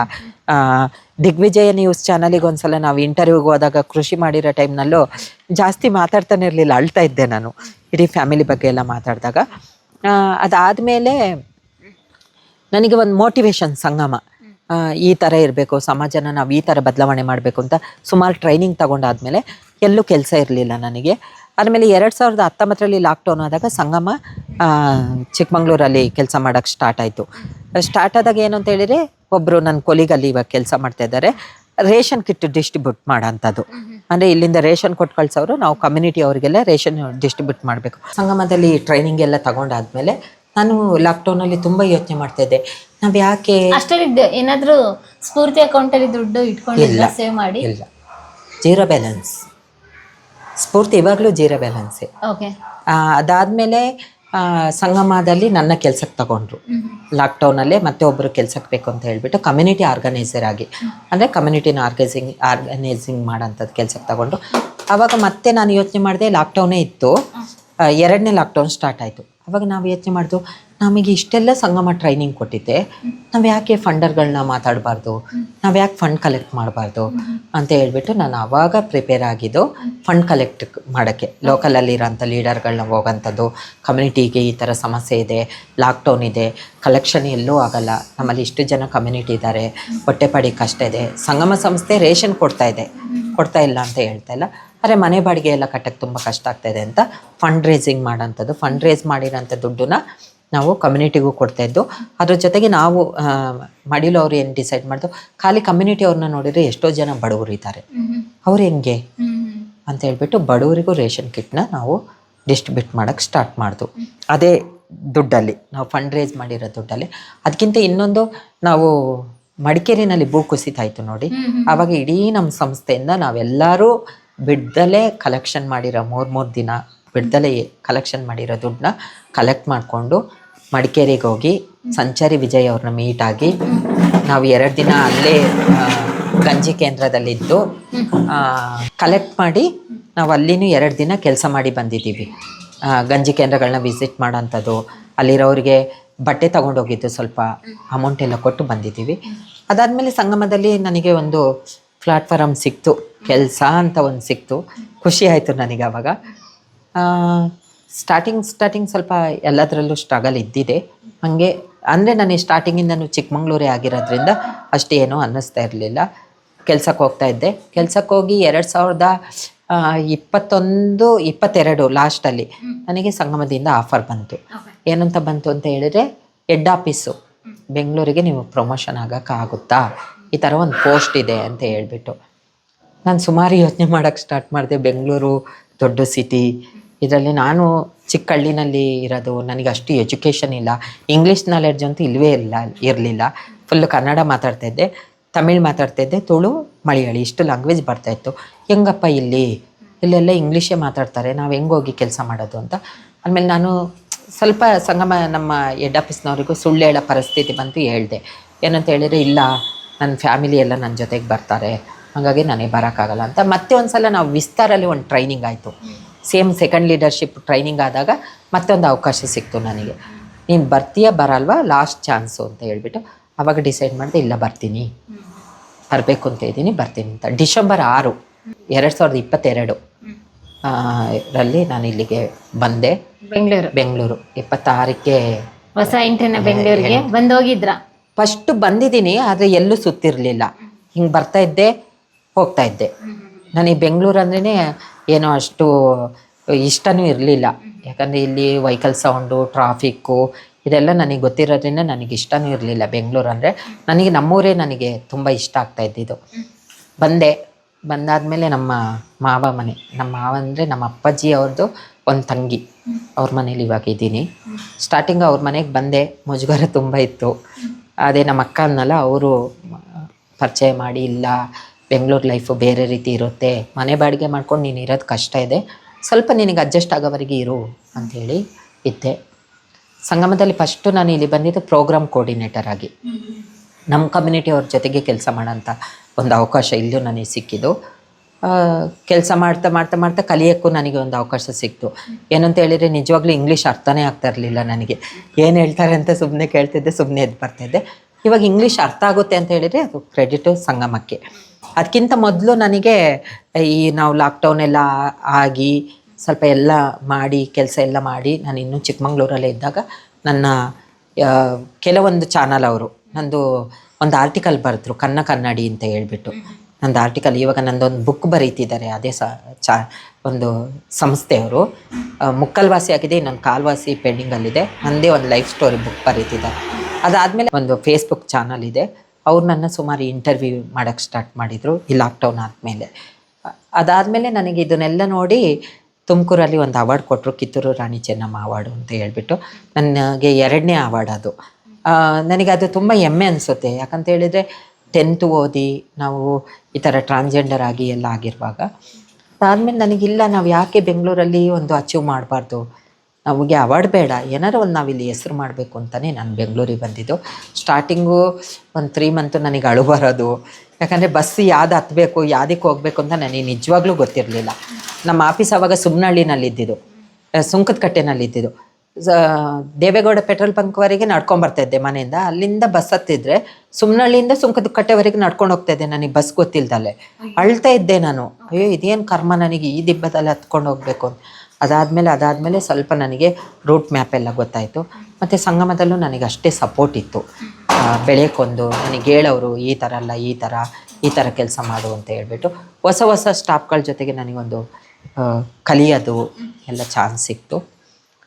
ದಿಗ್ವಿಜಯ ನ್ಯೂಸ್ ಚಾನಲಿಗೆ ಒಂದ್ಸಲ ನಾವು ಇಂಟರ್ವ್ಯೂಗೆ ಹೋದಾಗ ಕೃಷಿ ಮಾಡಿರೋ ಟೈಮ್ನಲ್ಲೂ ಜಾಸ್ತಿ ಮಾತಾಡ್ತಾನೆ ಇರಲಿಲ್ಲ. ಅಳ್ತಾ ಇದ್ದೆ ನಾನು. ಇಡೀ ಫ್ಯಾಮಿಲಿ ಬಗ್ಗೆ ಎಲ್ಲ ಮಾತಾಡಿದಾಗ. ಅದಾದಮೇಲೆ ನನಗೆ ಒಂದು ಮೋಟಿವೇಶನ್ ಸಂಗಮ. ಈ ಥರ ಇರಬೇಕು, ಸಮಾಜನ ನಾವು ಈ ಥರ ಬದಲಾವಣೆ ಮಾಡಬೇಕು ಅಂತ ಸುಮಾರು ಟ್ರೈನಿಂಗ್ ತಗೊಂಡಾದ್ಮೇಲೆ ಎಲ್ಲೂ ಕೆಲಸ ಇರಲಿಲ್ಲ ನನಗೆ. ಆದಮೇಲೆ ಎರಡು ಸಾವಿರದ ಹತ್ತೊಂಬತ್ತರಲ್ಲಿ ಲಾಕ್ಡೌನ್ ಆದಾಗ ಸಂಗಮ ಚಿಕ್ಕಮಂಗ್ಳೂರಲ್ಲಿ ಕೆಲಸ ಮಾಡೋಕ್ಕೆ ಸ್ಟಾರ್ಟ್ ಆಯಿತು. ಸ್ಟಾರ್ಟ್ ಆದಾಗ ಏನು ಅಂತ ಹೇಳಿದ್ರೆ ಒಬ್ಬರು ನನ್ನ ಕೊಲಿಗಲ್ಲಿ ಇವಾಗ ಕೆಲಸ ಮಾಡ್ತಾ ಇದ್ದಾರೆ. ರೇಷನ್ ಕಿಟ್ ಡಿಸ್ಟ್ರಿಬ್ಯೂಟ್ ಮಾಡೋಂಥದ್ದು ಅಂದರೆ ಇಲ್ಲಿಂದ ರೇಷನ್ ಕೊಟ್ಟು ಕಳ್ಸೋರು ನಾವು ಕಮ್ಯುನಿಟಿ ಅವರಿಗೆಲ್ಲ ರೇಷನ್ ಡಿಸ್ಟ್ರಿಬ್ಯೂಟ್ ಮಾಡಬೇಕು. ಸಂಗಮದಲ್ಲಿ ಟ್ರೈನಿಂಗ್ ಎಲ್ಲ ತಗೊಂಡಾದ್ಮೇಲೆ ನಾನು ಲಾಕ್ಡೌನಲ್ಲಿ ತುಂಬ ಯೋಚನೆ ಮಾಡ್ತಾ ಇದ್ದೆ. ನಾವು ಯಾಕೆ ಅಷ್ಟರಲ್ಲಿ ಏನಾದ್ರೂ ಸ್ಫೂರ್ತಿ ಅಕೌಂಟ್ ಅಲ್ಲಿ ದುಡ್ಡು ಇಟ್ಕೊಂಡಿಲ್ಲ ಸೇವ್ ಮಾಡಿ? ಇಲ್ಲ. ಜೀರೋ ಬ್ಯಾಲೆನ್ಸ್ ಸ್ಫೂರ್ತಿ ಇವಾಗಲೂ ಜೀರೋ ಬ್ಯಾಲೆನ್ಸೇ. ಓಕೆ. ಅದಾದಮೇಲೆ ಸಂಗಮದಲ್ಲಿ ನನ್ನ ಕೆಲಸಕ್ಕೆ ತಗೊಂಡ್ರು. ಲಾಕ್ಡೌನಲ್ಲೇ ಮತ್ತೆ ಒಬ್ಬರು ಕೆಲಸಕ್ಕೆ ಬೇಕು ಅಂತ ಹೇಳಿಬಿಟ್ಟು ಕಮ್ಯುನಿಟಿ ಆರ್ಗನೈಸರ್ ಆಗಿ. ಅಂದರೆ ಕಮ್ಯುನಿಟಿನ ಆರ್ಗನೈಸಿಂಗ್ ಆರ್ಗನೈಸಿಂಗ್ ಮಾಡೋಂಥದ್ದು ಕೆಲಸಕ್ಕೆ ತಗೊಂಡ್ರು. ಆವಾಗ ಮತ್ತೆ ನಾನು ಯೋಚನೆ ಮಾಡಿದೆ ಲಾಕ್ಡೌನೇ ಇತ್ತು. ಎರಡನೇ ಲಾಕ್ಡೌನ್ ಸ್ಟಾರ್ಟ್ ಆಯಿತು. ಅವಾಗ ನಾವು ಯೋಚನೆ ಮಾಡಿದ್ವು ನಮಗೆ ಇಷ್ಟೆಲ್ಲ ಸಂಗಮ ಟ್ರೈನಿಂಗ್ ಕೊಟ್ಟಿದ್ದೆ. ನಾವು ಯಾಕೆ ಫಂಡರ್ಗಳನ್ನ ಮಾತಾಡಬಾರ್ದು? ನಾವು ಯಾಕೆ ಫಂಡ್ ಕಲೆಕ್ಟ್ ಮಾಡಬಾರ್ದು? ಅಂತ ಹೇಳ್ಬಿಟ್ಟು ನಾನು ಆವಾಗ ಪ್ರಿಪೇರ್ ಆಗಿದ್ದು ಫಂಡ್ ಕಲೆಕ್ಟ್ ಮಾಡೋಕ್ಕೆ. ಲೋಕಲಲ್ಲಿರೋಂಥ ಲೀಡರ್ಗಳನ್ನ ಹೋಗೋಂಥದ್ದು ಕಮ್ಯುನಿಟಿಗೆ ಈ ಥರ ಸಮಸ್ಯೆ ಇದೆ ಲಾಕ್ಡೌನ್ ಇದೆ ಕಲೆಕ್ಷನ್ ಎಲ್ಲೂ ಆಗಲ್ಲ. ನಮ್ಮಲ್ಲಿ ಇಷ್ಟು ಜನ ಕಮ್ಯುನಿಟಿ ಇದ್ದಾರೆ, ಹೊಟ್ಟೆಪಾಡಿ ಕಷ್ಟ ಇದೆ. ಸಂಗಮ ಸಂಸ್ಥೆ ರೇಷನ್ ಕೊಡ್ತಾ ಇದೆ. ಕೊಡ್ತಾ ಇಲ್ಲ ಅಂತ ಹೇಳ್ತಾ ಇಲ್ಲ. ಆದರೆ ಮನೆ ಬಾಡಿಗೆ ಎಲ್ಲ ಕಟ್ಟಕ್ಕೆ ತುಂಬ ಕಷ್ಟ ಆಗ್ತಾಯಿದೆ ಅಂತ ಫಂಡ್ ರೇಸಿಂಗ್ ಮಾಡೋಂಥದ್ದು ಫಂಡ್ ರೇಸ್ ಮಾಡಿರೋಂಥ ದುಡ್ಡನ್ನ ನಾವು ಕಮ್ಯುನಿಟಿಗೂ ಕೊಡ್ತಾ ಇದ್ದು ಅದ್ರ ಜೊತೆಗೆ ನಾವು ಮಡಿಲು ಅವ್ರು ಏನು ಡಿಸೈಡ್ ಮಾಡಿದ್ರು ಖಾಲಿ ಕಮ್ಯುನಿಟಿ ಅವ್ರನ್ನ ನೋಡಿದ್ರೆ ಎಷ್ಟೋ ಜನ ಬಡವರು ಇದ್ದಾರೆ. ಅವ್ರು ಹೆಂಗೆ? ಅಂತ ಹೇಳ್ಬಿಟ್ಟು ಬಡವರಿಗೂ ರೇಷನ್ ಕಿಟ್ನ ನಾವು ಡಿಸ್ಟ್ರಿಬ್ಯೂಟ್ ಮಾಡೋಕ್ಕೆ ಸ್ಟಾರ್ಟ್ ಮಾಡಿದ್ವು ಅದೇ ದುಡ್ಡಲ್ಲಿ ನಾವು ಫಂಡ್ ರೇಸ್ ಮಾಡಿರೋ ದುಡ್ಡಲ್ಲಿ. ಅದಕ್ಕಿಂತ ಇನ್ನೊಂದು ನಾವು ಮಡಿಕೇರಿನಲ್ಲಿ ಭೂ ಕುಸಿತ ಆಯಿತು ನೋಡಿ. ಆವಾಗ ಇಡೀ ನಮ್ಮ ಸಂಸ್ಥೆಯಿಂದ ನಾವೆಲ್ಲರೂ ಬಿಡ್ದಲೇ ಕಲೆಕ್ಷನ್ ಮಾಡಿರೋ ಮೂರು ಮೂರು ದಿನ ಬಿಡ್ದಲೇ ಕಲೆಕ್ಷನ್ ಮಾಡಿರೋ ದುಡ್ಡನ್ನ ಕಲೆಕ್ಟ್ ಮಾಡಿಕೊಂಡು ಮಡಿಕೇರಿಗೆ ಹೋಗಿ ಸಂಚಾರಿ ವಿಜಯ್ ಅವ್ರನ್ನ ಮೀಟ್ ಆಗಿ ನಾವು ಎರಡು ದಿನ ಅಲ್ಲೇ ಗಂಜಿ ಕೇಂದ್ರದಲ್ಲಿದ್ದು ಕಲೆಕ್ಟ್ ಮಾಡಿ ನಾವು ಅಲ್ಲಿನೂ ಎರಡು ದಿನ ಕೆಲಸ ಮಾಡಿ ಬಂದಿದ್ದೀವಿ. ಗಂಜಿ ಕೇಂದ್ರಗಳನ್ನ ವಿಸಿಟ್ ಮಾಡೋಂಥದ್ದು, ಅಲ್ಲಿರೋರಿಗೆ ಬಟ್ಟೆ ತಗೊಂಡೋಗಿದ್ದು ಸ್ವಲ್ಪ ಅಮೌಂಟ್ ಎಲ್ಲ ಕೊಟ್ಟು ಬಂದಿದ್ದೀವಿ. ಅದಾದಮೇಲೆ ಸಂಗಮದಲ್ಲಿ ನನಗೆ ಒಂದು ಪ್ಲಾಟ್ಫಾರಮ್ ಸಿಕ್ತು, ಕೆಲಸ ಅಂತ ಒಂದು ಸಿಕ್ತು. ಖುಷಿ ಆಯಿತು ನನಗೆ ಅವಾಗ. ಸ್ಟಾರ್ಟಿಂಗ್ ಸ್ಟಾರ್ಟಿಂಗ್ ಸ್ವಲ್ಪ ಎಲ್ಲದರಲ್ಲೂ ಸ್ಟ್ರಗಲ್ ಇದ್ದಿದೆ. ಹಾಗೆ ಅಂದರೆ ನನಗೆ ಸ್ಟಾರ್ಟಿಂಗಿಂದನೂ ಚಿಕ್ಕಮಂಗ್ಳೂರೇ ಆಗಿರೋದ್ರಿಂದ ಅಷ್ಟು ಏನೂ ಅನ್ನಿಸ್ತಾ ಇರಲಿಲ್ಲ. ಕೆಲ್ಸಕ್ಕೆ ಹೋಗ್ತಾ ಇದ್ದೆ. ಕೆಲ್ಸಕ್ಕೆ ಹೋಗಿ ಎರಡು ಸಾವಿರದ ಇಪ್ಪತ್ತೊಂದು ಇಪ್ಪತ್ತೆರಡು ಲಾಸ್ಟಲ್ಲಿ ನನಗೆ ಸಂಗಮದಿಂದ ಆಫರ್ ಬಂತು. ಏನಂತ ಬಂತು ಅಂತ ಹೇಳಿದ್ರೆ ಹೆಡ್ ಆಫೀಸು ಬೆಂಗಳೂರಿಗೆ ನೀವು ಪ್ರಮೋಷನ್ ಆಗೋಕ್ಕಾಗುತ್ತಾ ಈ ಥರ ಒಂದು ಪೋಸ್ಟ್ ಇದೆ ಅಂತ ಹೇಳಿಬಿಟ್ಟು. ನಾನು ಸುಮಾರು ಯೋಚನೆ ಮಾಡೋಕ್ಕೆ ಸ್ಟಾರ್ಟ್ ಮಾಡಿದೆ. ಬೆಂಗಳೂರು ದೊಡ್ಡ ಸಿಟಿ ಇದರಲ್ಲಿ ನಾನು ಚಿಕ್ಕ ಹಳ್ಳಿನಲ್ಲಿ ಇರೋದು, ನನಗೆ ಅಷ್ಟು ಎಜುಕೇಷನ್ ಇಲ್ಲ. ಇಂಗ್ಲೀಷ್ ನಾಲೆಡ್ಜ್ ಅಂತೂ ಇಲ್ಲವೇ ಇಲ್ಲ, ಇರಲಿಲ್ಲ. ಫುಲ್ ಕನ್ನಡ ಮಾತಾಡ್ತಾ ಇದ್ದೆ, ತಮಿಳ್ ಮಾತಾಡ್ತಾ ಇದ್ದೆ, ತುಳು, ಮಲಯಾಳಿ, ಇಷ್ಟು ಲ್ಯಾಂಗ್ವೇಜ್ ಬರ್ತಾಯಿತ್ತು ಹೆಂಗಪ್ಪ ಇಲ್ಲಿ? ಇಲ್ಲೆಲ್ಲ ಇಂಗ್ಲೀಷೇ ಮಾತಾಡ್ತಾರೆ, ನಾವು ಹೆಂಗೆ ಹೋಗಿ ಕೆಲಸ ಮಾಡೋದು ಅಂತ. ಆಮೇಲೆ ನಾನು ಸ್ವಲ್ಪ ಸಂಗಮ ನಮ್ಮ ಹೆಡ್ ಆಫೀಸ್ನವರಿಗೂ ಸುಳ್ಳು ಹೇಳೋ ಪರಿಸ್ಥಿತಿ ಬಂತು ಹೇಳಿದೆ. ಏನಂತ ಹೇಳಿದ್ರೆ, ಇಲ್ಲ ನನ್ನ ಫ್ಯಾಮಿಲಿ ಎಲ್ಲ ನನ್ನ ಜೊತೆಗೆ ಬರ್ತಾರೆ, ಹಾಗಾಗಿ ನನಗೆ ಬರೋಕ್ಕಾಗಲ್ಲ ಅಂತ. ಮತ್ತೆ ಒಂದು ಸಲ ನಾವು ವಿಸ್ತಾರಲ್ಲಿ ಒಂದು ಟ್ರೈನಿಂಗ್ ಆಯಿತು. ಸೇಮ್ ಸೆಕೆಂಡ್ ಲೀಡರ್ಶಿಪ್ ಟ್ರೈನಿಂಗ್ ಆದಾಗ ಮತ್ತೊಂದು ಅವಕಾಶ ಸಿಕ್ತು ನನಗೆ. ನೀನು ಬರ್ತೀಯ ಬರಲ್ವಾ? ಲಾಸ್ಟ್ ಚಾನ್ಸು ಅಂತ ಹೇಳ್ಬಿಟ್ಟು ಅವಾಗ ಡಿಸೈಡ್ ಮಾಡಿದೆ ಇಲ್ಲ ಬರ್ತೀನಿ. ಬರಬೇಕು ಅಂತ ಇದ್ದೀನಿ ಬರ್ತೀನಿ ಅಂತ. ಡಿಸೆಂಬರ್ ಆರು ಎರಡು ಸಾವಿರದ ಇಪ್ಪತ್ತೆರಡು ರಲ್ಲಿ ನಾನು ಇಲ್ಲಿಗೆ ಬಂದೆ. ಬೆಂಗಳೂರು. ಬೆಂಗಳೂರು. ಇಪ್ಪತ್ತಾರಕ್ಕೆ ಹೊಸ ಇಂಟರ್ನ ಬೆಂಗಳೂರಿಗೆ ಬಂದೋಗಿದ್ರ? ಫಸ್ಟ್ ಬಂದಿದ್ದೀನಿ ಆದರೆ ಎಲ್ಲೂ ಸುತ್ತಿರಲಿಲ್ಲ. ಹಿಂಗೆ ಬರ್ತಾ ಇದ್ದೆ ಹೋಗ್ತಾ ಇದ್ದೆ. ನನಗೆ ಬೆಂಗಳೂರು ಅಂದ್ರೇ ಏನೋ ಅಷ್ಟು ಇಷ್ಟನೂ ಇರಲಿಲ್ಲ. ಯಾಕಂದರೆ ಇಲ್ಲಿ ವೆಹಿಕಲ್ ಸೌಂಡು ಟ್ರಾಫಿಕ್ಕು ಇದೆಲ್ಲ ನನಗೆ ಗೊತ್ತಿರೋದ್ರಿಂದ ನನಗೆ ಇಷ್ಟನೂ ಇರಲಿಲ್ಲ ಬೆಂಗಳೂರು ಅಂದರೆ. ನನಗೆ ನಮ್ಮೂರೇ ನನಗೆ ತುಂಬ ಇಷ್ಟ ಆಗ್ತಾ ಇದ್ದಿದ್ದು. ಬಂದೆ. ಬಂದಾದಮೇಲೆ ನಮ್ಮ ಮಾವ ಮನೆ. ನಮ್ಮ ಮಾವ ಅಂದರೆ ನಮ್ಮ ಅಪ್ಪಾಜಿ ಅವ್ರದ್ದು ಒಂದು ತಂಗಿ. ಅವ್ರ ಮನೇಲಿ ಇವಾಗ ಇದ್ದೀನಿ. ಸ್ಟಾರ್ಟಿಂಗ್ ಅವ್ರ ಮನೆಗೆ ಬಂದೆ. ಮುಜುಗರ ತುಂಬ ಇತ್ತು. ಅದೇ ನಮ್ಮ ಅಕ್ಕ ಅನ್ನಲ್ಲ ಅವರು ಪರಿಚಯ ಮಾಡಿ ಇಲ್ಲ. ಬೆಂಗಳೂರು ಲೈಫು ಬೇರೆ ರೀತಿ ಇರುತ್ತೆ. ಮನೆ ಬಾಡಿಗೆ ಮಾಡ್ಕೊಂಡು ನೀನು ಇರೋದು ಕಷ್ಟ ಇದೆ. ಸ್ವಲ್ಪ ನಿನಗೆ ಅಡ್ಜಸ್ಟ್ ಆಗೋವರೆಗೆ ಇರು ಅಂಥೇಳಿ ಇದ್ದೆ. ಸಂಗಮದಲ್ಲಿ ಫಸ್ಟು ನಾನು ಇಲ್ಲಿ ಬಂದಿದ್ದು ಪ್ರೋಗ್ರಾಮ್ ಕೋರ್ಡಿನೇಟರ್ ಆಗಿ. ನಮ್ಮ ಕಮ್ಯುನಿಟಿ ಅವ್ರ ಜೊತೆಗೆ ಕೆಲಸ ಮಾಡೋಂಥ ಒಂದು ಅವಕಾಶ ಇಲ್ಲೂ ನನಗೆ ಸಿಕ್ಕಿದ್ದು. ಕೆಲಸ ಮಾಡ್ತಾ ಮಾಡ್ತಾ ಮಾಡ್ತಾ ಕಲಿಯೋಕ್ಕೂ ನನಗೆ ಒಂದು ಅವಕಾಶ ಸಿಕ್ತು. ಏನಂತ ಹೇಳಿದರೆ ನಿಜವಾಗ್ಲೂ ಇಂಗ್ಲೀಷ್ ಅರ್ಥನೇ ಆಗ್ತಾ ಇರಲಿಲ್ಲ ನನಗೆ. ಏನು ಹೇಳ್ತಾರೆ ಅಂತ ಸುಮ್ಮನೆ ಕೇಳ್ತಿದ್ದೆ ಸುಮ್ಮನೆ ಎದ್ದು ಬರ್ತಿದ್ದೆ. ಇವಾಗ ಇಂಗ್ಲೀಷ್ ಅರ್ಥ ಆಗುತ್ತೆ ಅಂತ ಹೇಳಿದರೆ ಅದು ಕ್ರೆಡಿಟು ಸಂಗಮಕ್ಕೆ. ಅದಕ್ಕಿಂತ ಮೊದಲು ನನಗೆ, ಈ ನಾವು ಲಾಕ್ಡೌನ್ ಎಲ್ಲ ಆಗಿ ಸ್ವಲ್ಪ ಎಲ್ಲ ಮಾಡಿ, ಕೆಲಸ ಎಲ್ಲ ಮಾಡಿ, ನಾನು ಇನ್ನೂ ಚಿಕ್ಕಮಂಗ್ಳೂರಲ್ಲೇ ಇದ್ದಾಗ ನನ್ನ ಕೆಲವೊಂದು ಚಾನಲ್ ಅವರು, ನಂದು ಒಂದು ಆರ್ಟಿಕಲ್ ಬರೆದ್ರು, ಕನ್ನ ಕನ್ನಡಿ ಅಂತ ಹೇಳ್ಬಿಟ್ಟು. ನಂದು ಆರ್ಟಿಕಲ್ ಇವಾಗ ನಂದೊಂದು ಬುಕ್ ಬರೀತಿದ್ದಾರೆ, ಅದೇ ಚಾ, ಒಂದು ಸಂಸ್ಥೆಯವರು ಮುಕ್ಕಲ್ವಾಸಿ ಆಗಿದೆ, ಇನ್ನೊಂದು ಕಾಲ್ವಾಸಿ ಪೆಂಡಿಂಗಲ್ಲಿದೆ ನನ್ನದೇ ಒಂದು ಲೈಫ್ ಸ್ಟೋರಿ ಬುಕ್ ಬರೀತಿದ್ದಾರೆ. ಅದಾದಮೇಲೆ ಒಂದು ಫೇಸ್ಬುಕ್ ಚಾನಲ್ ಇದೆ. ಅವ್ರು ನನ್ನ ಸುಮಾರು ಇಂಟರ್ವ್ಯೂ ಮಾಡೋಕ್ಕೆ ಸ್ಟಾರ್ಟ್ ಮಾಡಿದರು, ಈ ಲಾಕ್ಡೌನ್ ಆದಮೇಲೆ. ಅದಾದಮೇಲೆ ನನಗೆ ಇದನ್ನೆಲ್ಲ ನೋಡಿ ತುಮಕೂರಲ್ಲಿ ಒಂದು ಅವಾರ್ಡ್ ಕೊಟ್ಟರು ಕಿತ್ತೂರು ರಾಣಿ ಚೆನ್ನಮ್ಮ ಅವಾರ್ಡು ಅಂತ ಹೇಳ್ಬಿಟ್ಟು. ನನಗೆ ಎರಡನೇ ಅವಾರ್ಡ್ ಅದು. ನನಗೆ ಅದು ತುಂಬ ಹೆಮ್ಮೆ ಅನಿಸುತ್ತೆ. ಯಾಕಂತ ಹೇಳಿದರೆ ಟೆಂತ್ ಓದಿ ನಾವು ಈ ಥರ ಟ್ರಾನ್ಸ್ಜೆಂಡರ್ ಆಗಿ ಎಲ್ಲ ಆಗಿರುವಾಗ, ಅದಾದಮೇಲೆ ನನಗಿಲ್ಲ, ನಾವು ಯಾಕೆ ಬೆಂಗಳೂರಲ್ಲಿ ಒಂದು ಅಚೀವ್ ಮಾಡಬಾರ್ದು? ನಮಗೆ ಅವಾರ್ಡ್ ಬೇಡ. ಏನಾರು ಒಂದು ನಾವಿಲ್ಲಿ ಹೆಸ್ರು ಮಾಡಬೇಕು ಅಂತಲೇ ನಾನು ಬೆಂಗಳೂರಿಗೆ ಬಂದಿದ್ದು. ಸ್ಟಾರ್ಟಿಂಗು ಒಂದು ತ್ರೀ ಮಂತು ನನಗೆ ಅಳು ಬರೋದು. ಯಾಕಂದರೆ ಬಸ್ ಯಾವ್ದು ಹತ್ತಬೇಕು ಯಾವ್ದಕ್ಕೆ ಹೋಗಬೇಕು ಅಂತ ನನಗೆ ನಿಜವಾಗ್ಲೂ ಗೊತ್ತಿರಲಿಲ್ಲ. ನಮ್ಮ ಆಫೀಸ್ ಆವಾಗ ಸುಮ್ಮನಹಳ್ಳಿನಲ್ಲಿದ್ದಿದ್ದು ಸುಂಕದ ಕಟ್ಟೆನಲ್ಲಿದ್ದಿದ್ದು ದೇವೇಗೌಡ ಪೆಟ್ರೋಲ್ ಬಂಕ್ವರೆಗೆ ನಡ್ಕೊಂಬರ್ತಾಯಿದ್ದೆ ಮನೆಯಿಂದ. ಅಲ್ಲಿಂದ ಬಸ್ ಹತ್ತಿದ್ರೆ ಸುಮ್ನಹಳ್ಳಿಯಿಂದ ಸುಂಕದ ಕಟ್ಟೆವರೆಗೆ ನಡ್ಕೊಂಡು ಹೋಗ್ತಾ ಇದ್ದೆ. ನನಗೆ ಬಸ್ ಗೊತ್ತಿಲ್ದಲೆ ಅಳ್ತಾ ಇದ್ದೆ ನಾನು. ಅಯ್ಯೋ, ಇದೇನು ಕರ್ಮ ನನಗೆ ಈ ದಿಬ್ಬದಲ್ಲಿ ಹತ್ಕೊಂಡು ಹೋಗ್ಬೇಕು ಅಂತ. ಅದಾದಮೇಲೆ ಅದಾದಮೇಲೆ ಸ್ವಲ್ಪ ನನಗೆ ರೂಟ್ ಮ್ಯಾಪ್ ಎಲ್ಲ ಗೊತ್ತಾಯಿತು. ಮತ್ತು ಸಂಗಮದಲ್ಲೂ ನನಗೆ ಅಷ್ಟೇ ಸಪೋರ್ಟ್ ಇತ್ತು ಬೆಳೆಯಕೊಂದು ನನಗೆ ಹೇಳೋರು ಈ ಥರ ಅಲ್ಲ, ಈ ಥರ ಈ ಥರ ಕೆಲಸ ಮಾಡು ಅಂತ ಹೇಳ್ಬಿಟ್ಟು ಹೊಸ ಹೊಸ ಸ್ಟಾಫ್ಗಳ ಜೊತೆಗೆ ನನಗೊಂದು ಕಲಿಯೋದು ಎಲ್ಲ ಚಾನ್ಸ್ ಸಿಕ್ತು.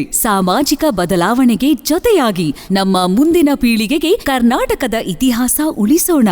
ಸಾಮಾಜಿಕ ಬದಲಾವಣೆಗೆ ಜೊತೆಯಾಗಿ ನಮ್ಮ ಮುಂದಿನ ಪೀಳಿಗೆಗೆ ಕರ್ನಾಟಕದ ಇತಿಹಾಸ ಉಳಿಸೋಣ.